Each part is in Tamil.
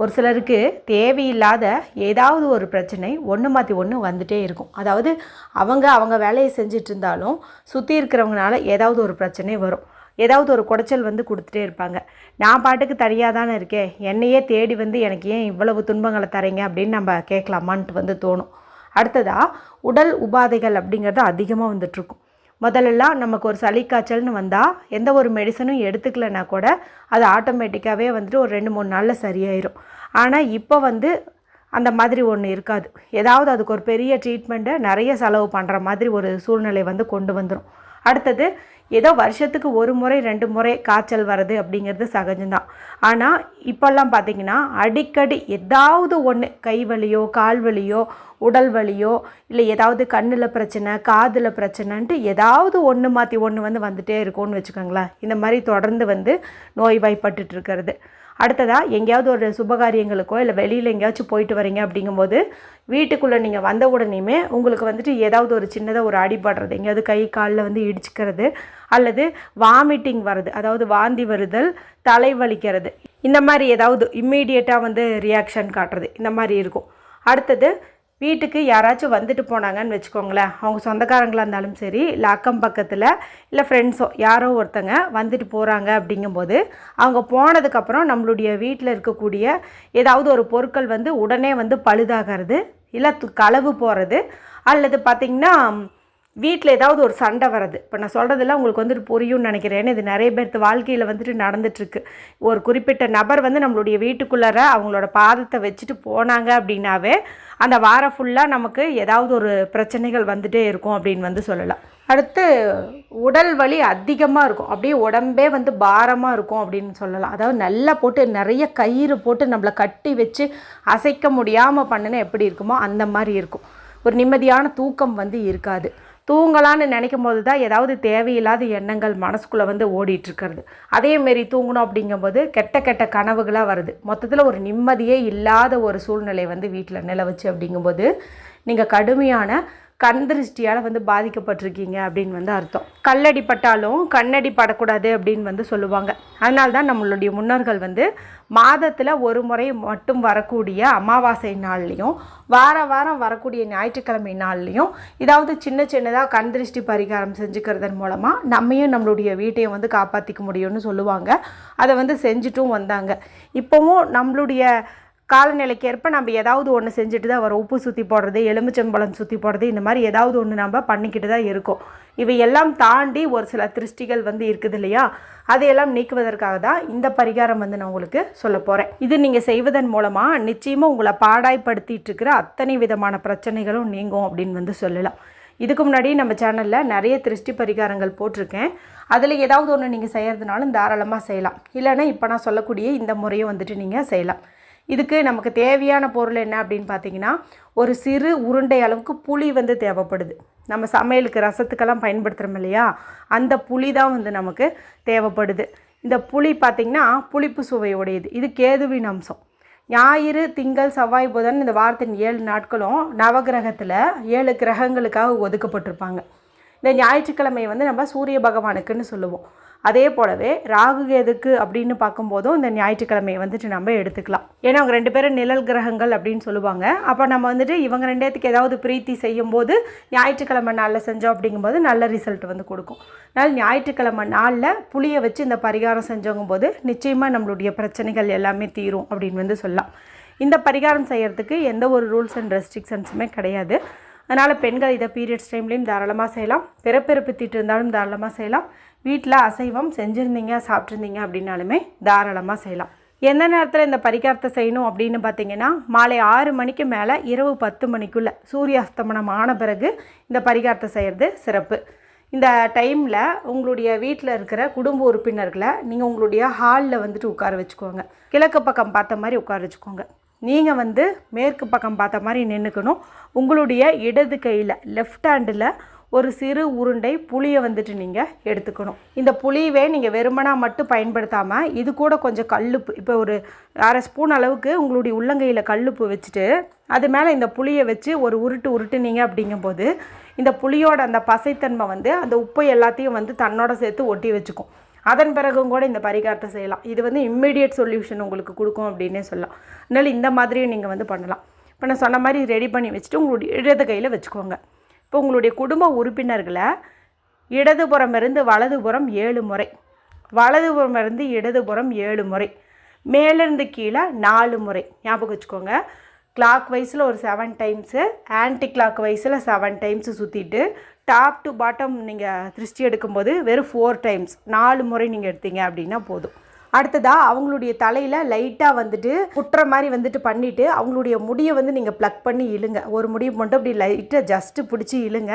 ஒரு சிலருக்கு தேவையில்லாத ஏதாவது ஒரு பிரச்சனை ஒன்று மாற்றி ஒன்று வந்துட்டே இருக்கும். அதாவது அவங்க அவங்க வேலையை செஞ்சுட்டு இருந்தாலும் சுற்றி இருக்கிறவங்கனால ஏதாவது ஒரு பிரச்சனை வரும். ஏதாவது ஒரு குடைச்சல் வந்து கொடுத்துட்டே இருப்பாங்க. நான் பாட்டுக்கு தனியாக தானே இருக்கேன் என்னையே தேடி வந்து எனக்கு ஏன் இவ்வளவு துன்பங்களை தரீங்க அப்படின்னு நம்ம கேட்கலாமான்ட்டு வந்து தோணும். அடுத்ததாக உடல் உபாதைகள் அப்படிங்கிறது அதிகமாக வந்துட்டுருக்கும் முதல்லலாம் நமக்கு ஒரு சளி காய்ச்சல்னு வந்தால் எந்த ஒரு மெடிசனும் எடுத்துக்கலைன்னா கூட அது ஆட்டோமேட்டிக்காகவே வந்துட்டு ஒரு ரெண்டு மூணு நாளில் சரியாயிரும். ஆனால் இப்போ வந்து அந்த மாதிரி ஒன்று இருக்காது. ஏதாவது அதுக்கு ஒரு பெரிய ட்ரீட்மெண்ட்டை நிறைய செலவு பண்ணுற மாதிரி ஒரு சூழ்நிலை வந்து கொண்டு வந்துடும் அடுத்தது ஏதோ வருஷத்துக்கு ஒரு முறை ரெண்டு முறை காய்ச்சல் வர்றது அப்படிங்கிறது சகஜம்தான். ஆனால் இப்போல்லாம் பார்த்தீங்கன்னா அடிக்கடி ஏதாவது ஒன்று கை வலியோ கால் வலியோ உடல் வலியோ இல்லை ஏதாவது கண்ணில் பிரச்சனை காதில் பிரச்சனைன்ட்டு ஏதாவது ஒன்று மாற்றி ஒன்று வந்து வந்துட்டே இருக்கும்னு வச்சுக்கோங்களேன். இந்த மாதிரி தொடர்ந்து வந்து நோய்வாய்ப்பட்டுட்ருக்கறது அடுத்ததாக எங்கேயாவது ஒரு சுபகாரியங்களுக்கோ இல்லை வெளியில் எங்கேயாச்சும் போயிட்டு வரீங்க அப்படிங்கும்போது வீட்டுக்குள்ளே நீங்கள் வந்த உடனேயுமே உங்களுக்கு வந்துட்டு ஏதாவது ஒரு சின்னதாக ஒரு அடிபடுறது எங்கேயாவது கை காலில் வந்து இடிச்சுக்கிறது அல்லது வாமிட்டிங் வருது அதாவது வாந்தி வருதல் தலை வலிக்கிறது இந்த மாதிரி ஏதாவது இம்மீடியட்டாக வந்து ரியாக்ஷன் காட்டுறது இந்த மாதிரி இருக்கும். அடுத்தது வீட்டுக்கு யாராச்சும் வந்துட்டு போனாங்கன்னு வச்சுக்கோங்களேன். அவங்க சொந்தக்காரங்களாக இருந்தாலும் சரி இல்லை அக்கம் பக்கத்தில் இல்லை ஃப்ரெண்ட்ஸோ யாரோ ஒருத்தங்க வந்துட்டு போகிறாங்க அப்படிங்கும்போது அவங்க போனதுக்கப்புறம் நம்மளுடைய வீட்டில் இருக்கக்கூடிய ஏதாவது ஒரு பொருட்கள் வந்து உடனே வந்து பழுதாகிறது இல்லை களவு போகிறது அல்லது பார்த்திங்கன்னா வீட்டில் ஏதாவது ஒரு சண்டை வர்றது. இப்போ நான் சொல்கிறதெல்லாம் உங்களுக்கு வந்துட்டு புரியும்னு நினைக்கிறேன். இது நிறைய பேர்த்து வாழ்க்கையில் வந்துட்டு நடந்துட்டுருக்கு ஒரு குறிப்பிட்ட நபர் வந்து நம்மளுடைய வீட்டுக்குள்ளார அவங்களோட பாதத்தை வச்சுட்டு போனாங்க அப்படின்னாவே அந்த வாரம் ஃபுல்லாக நமக்கு ஏதாவது ஒரு பிரச்சனைகள் வந்துட்டே இருக்கும் அப்படின்னு வந்து சொல்லலாம். அடுத்து உடல் வலி அதிகமாக இருக்கும். அப்படியே உடம்பே வந்து பாரமாக இருக்கும் அப்படின்னு சொல்லலாம். அதாவது நல்லா போட்டு நிறைய கயிறு போட்டு நம்மளை கட்டி வச்சு அசைக்க முடியாமல் பண்ணுனா எப்படி இருக்குமோ அந்த மாதிரி இருக்கும். ஒரு நிம்மதியான தூக்கம் வந்து இருக்காது. தூங்கலான்னு நினைக்கும் போது தான் ஏதாவது தேவையில்லாத எண்ணங்கள் மனசுக்குள்ளே வந்து ஓடிட்டு அதேமாரி அதே தூங்கணும் அப்படிங்கும்போது கெட்ட கெட்ட கனவுகளாக வருது. மொத்தத்தில் ஒரு நிம்மதியே இல்லாத ஒரு சூழ்நிலை வந்து வீட்டில் நிலவுச்சு அப்படிங்கும்போது நீங்கள் கடுமையான கண்திருஷ்டியால் வந்து பாதிக்கப்பட்டிருக்கீங்க அப்படின்னு வந்து அர்த்தம். கல்லடி பட்டாலும் கண்ணடி படக்கூடாது அப்படின்னு வந்து சொல்லுவாங்க. அதனால தான் நம்மளுடைய முன்னோர்கள் வந்து மாதத்தில் ஒரு முறை மட்டும் வரக்கூடிய அமாவாசை நாள்லேயும் வார வாரம் வரக்கூடிய ஞாயிற்றுக்கிழமை நாள்லேயும் ஏதாவது சின்ன சின்னதாக கண் திருஷ்டி பரிகாரம் செஞ்சுக்கிறதன் மூலமாக நம்மையும் நம்மளுடைய வீட்டையும் வந்து காப்பாற்றிக்க முடியும்னு சொல்லுவாங்க. அதை வந்து செஞ்சுட்டும் வந்தாங்க. இப்போவும் நம்மளுடைய காலநிலைக்கு ஏற்ப நம்ம ஏதாவது ஒன்று செஞ்சுட்டு தான் வரோம். உப்பு சுற்றி போடுறது எலுமிச்சம்பழம் சுற்றி போடுறது இந்த மாதிரி ஏதாவது ஒன்று நம்ம பண்ணிக்கிட்டு தான் இருக்கோம். இவை எல்லாம் தாண்டி ஒரு சில திருஷ்டிகள் வந்து இருக்குது இல்லையா? அதையெல்லாம் நீக்குவதற்காக தான் இந்த பரிகாரம் வந்து நான் உங்களுக்கு சொல்ல போகிறேன் இது நீங்கள் செய்வதன் மூலமாக நிச்சயமாக உங்களை பாடாய்ப்படுத்திட்டு இருக்கிற அத்தனை விதமான பிரச்சனைகளும் நீங்கும் அப்படின்னு வந்து சொல்லலாம். இதுக்கு முன்னாடி நம்ம சேனலில் நிறைய திருஷ்டி பரிகாரங்கள் போட்டிருக்கேன். அதில் ஏதாவது ஒன்று நீங்கள் செய்கிறதுனாலும் தாராளமாக செய்யலாம். இல்லைன்னா இப்போ நான் சொல்லக்கூடிய இந்த முறையை வந்துட்டு நீங்கள் செய்யலாம். இதுக்கு நமக்கு தேவையான பொருள் என்ன அப்படின்னு பார்த்தீங்கன்னா ஒரு சிறு உருண்டை அளவுக்கு புளி வந்து தேவைப்படுது. நம்ம சமையலுக்கு ரசத்துக்கெல்லாம் பயன்படுத்துகிறோம் இல்லையா? அந்த புளி தான் வந்து நமக்கு தேவைப்படுது. இந்த புளி பார்த்திங்கன்னா புளிப்பு சுவையுடையது. இது கேதுவின் அம்சம். ஞாயிறு திங்கள் செவ்வாய் புதன் இந்த வாரத்தின் ஏழு நாட்களும் நவகிரகத்தில் ஏழு கிரகங்களுக்காக ஒதுக்கப்பட்டிருப்பாங்க. இந்த ஞாயிற்றுக்கிழமை வந்து நம்ம சூரிய பகவானுக்குன்னு சொல்லுவோம். அதே போலவே ராகு கேதுக்கு அப்படின்னு பார்க்கும்போதும் இந்த ஞாயிற்றுக்கிழமையை வந்துட்டு நம்ம எடுத்துக்கலாம். ஏன்னா அவங்க ரெண்டு பேரும் நிழல் கிரகங்கள் அப்படின்னு சொல்லுவாங்க. அப்போ நம்ம வந்துட்டு இவங்க ரெண்டேத்துக்கு ஏதாவது பிரீத்தி செய்யும்போது ஞாயிற்றுக்கிழமை நாளில் செஞ்சோம் அப்படிங்கும்போது நல்ல ரிசல்ட் வந்து கொடுக்கும். அதனால் ஞாயிற்றுக்கிழமை நாளில் புளியை வச்சு இந்த பரிகாரம் செஞ்சோங்கும்போது போது நிச்சயமாக நம்மளுடைய பிரச்சனைகள் எல்லாமே தீரும் அப்படின்னு வந்து சொல்லலாம். இந்த பரிகாரம் செய்கிறதுக்கு எந்த ஒரு ரூல்ஸ் அண்ட் ரெஸ்ட்ரிக்ஷன்ஸுமே கிடையாது. அதனால் பெண்கள் இதை பீரியட்ஸ் டைம்லேயும் தாராளமாக செய்யலாம். பிறப்பிறப்பு தீட்டு இருந்தாலும் தாராளமாக செய்யலாம். வீட்டில் அசைவம் செஞ்சுருந்தீங்க சாப்பிட்ருந்தீங்க அப்படின்னாலுமே தாராளமாக செய்யலாம். எந்த நேரத்தில் இந்த பரிகாரத்தை செய்யணும் அப்படின்னு பார்த்தீங்கன்னா மாலை ஆறு மணிக்கு மேலே இரவு பத்து மணிக்குள்ளே சூரிய அஸ்தமனம் ஆன பிறகு இந்த பரிகாரத்தை செய்கிறது சிறப்பு. இந்த டைமில் உங்களுடைய வீட்டில் இருக்கிற குடும்ப உறுப்பினர்களை நீங்கள் உங்களுடைய ஹாலில் வந்துட்டு உட்கார வச்சுக்கோங்க. கிழக்கு பக்கம் பார்த்த மாதிரி உட்கார வச்சுக்கோங்க. நீங்கள் வந்து மேற்கு பக்கம் பார்த்த மாதிரி நின்றுக்கணும் உங்களுடைய இடது கையில் லெஃப்ட் ஹேண்டில் ஒரு சிறு உருண்டை புளியை வந்துட்டு நீங்கள் எடுத்துக்கணும். இந்த புளியவே நீங்கள் வெறுமனா மட்டும் பயன்படுத்தாமல் இது கூட கொஞ்சம் கல்லுப்பு இப்போ ஒரு அரை ஸ்பூன் அளவுக்கு உங்களுடைய உள்ளங்கையில் கல்லுப்பு வச்சுட்டு அது மேலே இந்த புளியை வச்சு ஒரு உருட்டு உருட்டுனீங்க அப்படிங்கும்போது இந்த புளியோட அந்த பசைத்தன்மை வந்து அந்த உப்பை எல்லாத்தையும் வந்து தன்னோட சேர்த்து ஒட்டி வச்சுக்கும். அதன் பிறகும் கூட இந்த பரிகாரத்தை செய்யலாம். இது வந்து இம்மிடியட் சொல்யூஷன் உங்களுக்கு கொடுக்கும் அப்படின்னே சொல்லலாம். அதனால் இந்த மாதிரியும் நீங்கள் வந்து பண்ணலாம். இப்போ நான் சொன்ன மாதிரி ரெடி பண்ணி வச்சுட்டு உங்களுடைய இடது கையில் வச்சுக்கோங்க. இப்போ உங்களுடைய குடும்ப உறுப்பினர்களை இடதுபுறம் இருந்து வலதுபுறம் ஏழு முறை. வலதுபுறம் இருந்து இடதுபுறம் ஏழு முறை. மேலேருந்து கீழே நாலு முறை. ஞாபகம் வச்சுக்கோங்க. கிளாக் வைஸில் ஒரு செவன் டைம்ஸு ஆன்டி கிளாக் வைஸில் செவன் டைம்ஸு சுற்றிட்டு டாப் டு பாட்டம் நீங்கள் திருஷ்டி எடுக்கும்போது வெறும் ஃபோர் டைம்ஸ் நாலு முறை நீங்கள் எடுத்தீங்க அப்படின்னா போதும். அடுத்ததாக அவங்களுடைய தலையில் லைட்டாக வந்துட்டு குட்டுற மாதிரி வந்துட்டு பண்ணிவிட்டு அவங்களுடைய முடியை வந்து நீங்கள் ப்ளக் பண்ணி இழுங்க. ஒரு முடியை மட்டும் அப்படி லைட்டாக ஜஸ்ட்டு பிடிச்சி இழுங்க.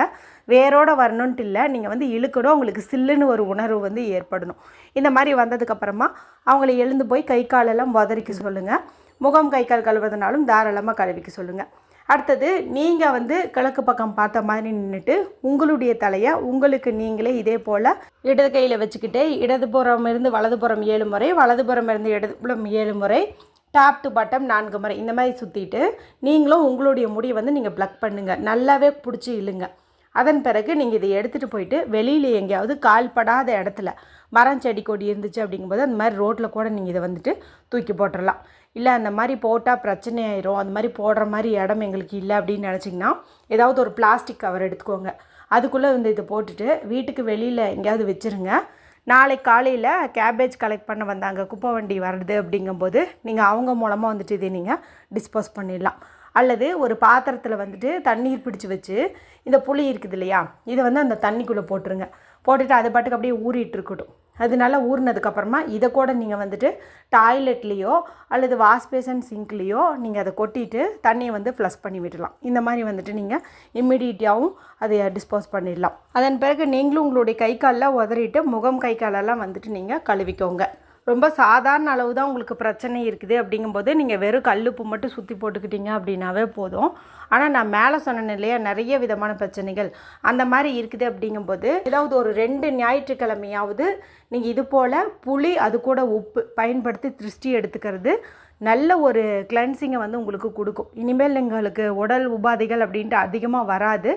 வேரோடு வரணுன்ட்டு இல்லை நீங்கள் வந்து இழுக்கணும். அவங்களுக்கு சில்லுன்னு ஒரு உணர்வு வந்து ஏற்படணும். இந்த மாதிரி வந்ததுக்கப்புறமா அவங்கள எழுந்து போய் கை காலெல்லாம் உதறிக்க சொல்லுங்கள் முகம் கை கால் கழுவுறதுனாலும் தாராளமாக கழுவிக்க சொல்லுங்கள் அடுத்தது நீங்கள் வந்து கிழக்கு பக்கம் பார்த்த மாதிரி நின்றுட்டு உங்களுடைய தலையை உங்களுக்கு நீங்களே இதே போல் இடது கையில் வச்சுக்கிட்டு இடதுபுறம் இருந்து வலதுபுறம் ஏழு முறை வலதுபுறம் இருந்து இடதுபுறம் ஏழு முறை டாப் டு பாட்டம் நான்கு முறை இந்த மாதிரி சுற்றிட்டு நீங்களும் உங்களுடைய முடியை வந்து நீங்கள் ப்ளக் பண்ணுங்கள் நல்லாவே பிடிச்சி இழுங்க. அதன் பிறகு நீங்கள் இதை எடுத்துகிட்டு போயிட்டு வெளியில் எங்கேயாவது கால்படாத இடத்துல மரம் செடி கொடி இருந்துச்சு அப்படிங்கும்போது அந்த மாதிரி ரோட்டில் கூட நீங்கள் இதை வந்துட்டு தூக்கி போட்டுடலாம் இல்லை அந்த மாதிரி போட்டால் பிரச்சனை ஆயிரும் அந்த மாதிரி போடுற மாதிரி இடம் எங்களுக்கு இல்லை அப்படின்னு நினச்சிங்கன்னா ஏதாவது ஒரு பிளாஸ்டிக் கவர் எடுத்துக்கோங்க. அதுக்குள்ளே வந்து இதை போட்டுட்டு வீட்டுக்கு வெளியில் எங்கேயாவது வச்சுருங்க. நாளை காலையில் கேபேஜ் கலெக்ட் பண்ண வந்தாங்க. குப்பை வண்டி வருது அப்படிங்கும்போது நீங்கள் அவங்க மூலமாக வந்துட்டு இதை நீங்கள் டிஸ்போஸ் பண்ணிடலாம். அல்லது ஒரு பாத்திரத்தில் வந்துட்டு தண்ணீர் பிடிச்சி வச்சு இந்த புளி இருக்குது இல்லையா இதை வந்து அந்த தண்ணிக்குள்ளே போட்டுருங்க. போட்டுட்டு அது பாட்டுக்கு அப்படியே ஊறிட்டு இருக்கட்டும். அது நல்லா ஊறினதுக்கப்புறமா இதை கூட நீங்கள் வந்துட்டு டாய்லெட்லேயோ அல்லது வாஷ் பேசன் சிங்க்லேயோ நீங்கள் அதை கொட்டிட்டு தண்ணியை வந்து ஃப்ளஷ் பண்ணி விடலாம். இந்த மாதிரி வந்துட்டு நீங்கள் இம்மிடியட்டாகவும் அதை டிஸ்போஸ் பண்ணிடலாம். அதன் பிறகு நீங்களும் உங்களுடைய கை காலில் உதறிட்டு முகம் கை காலெல்லாம் வந்துட்டு நீங்கள் கழுவிக்கோங்க. ரொம்ப சாதாரண அளவு தான் உங்களுக்கு பிரச்சனை இருக்குது அப்படிங்கும்போது நீங்கள் வெறும் கல்லுப்பு மட்டும் சுற்றி போட்டுக்கிட்டீங்க அப்படின்னாவே போதும். ஆனால் நான் மேலே சொன்னேன் இல்லையா நிறைய விதமான பிரச்சனைகள் அந்த மாதிரி இருக்குது அப்படிங்கும்போது ஏதாவது ஒரு ரெண்டு ஞாயிற்றுக்கிழமையாவது நீங்கள் இது போல் புளி அது கூட உப்பு பயன்படுத்தி திருஷ்டி எடுத்துக்கிறது. நல்ல ஒரு கிளென்சிங்கை வந்து உங்களுக்கு கொடுக்கும். இனிமேல் எங்களுக்கு உடல் உபாதைகள் அப்படின்ட்டு அதிகமாக வராது.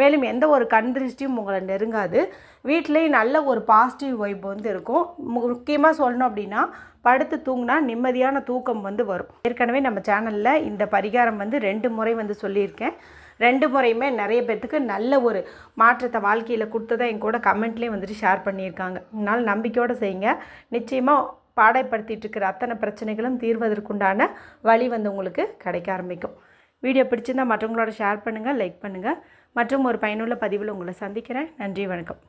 மேலும் எந்த ஒரு கண் திருஷ்டியும் உங்களை நெருங்காது. வீட்லேயும் நல்ல ஒரு பாசிட்டிவ் வைப் வந்து இருக்கும். முக்கியமாக சொல்லணும் அப்படின்னா படுத்து தூங்கினா நிம்மதியான தூக்கம் வந்து வரும். ஏற்கனவே நம்ம சேனலில் இந்த பரிகாரம் வந்து ரெண்டு முறை வந்து சொல்லியிருக்கேன். ரெண்டு முறையுமே நிறைய பேர்த்துக்கு நல்ல ஒரு மாற்றத்தை வாழ்க்கையில் கொடுத்ததை என் கூட கமெண்ட்லேயே வந்துட்டு ஷேர் பண்ணியிருக்காங்க. அதனால் நம்பிக்கையோடு செய்யுங்க. நிச்சயமாக பாடைப்படுத்திட்டு இருக்கிற அத்தனை பிரச்சனைகளும் தீர்வதற்குண்டான வழி வந்து உங்களுக்கு கிடைக்க ஆரம்பிக்கும். வீடியோ பிடிச்சிருந்தா மற்றவங்களோட ஷேர் பண்ணுங்கள் லைக் பண்ணுங்கள் மற்றும் ஒரு பயனுள்ள பதிவில் உங்களை சந்திக்கிறேன். நன்றி வணக்கம்.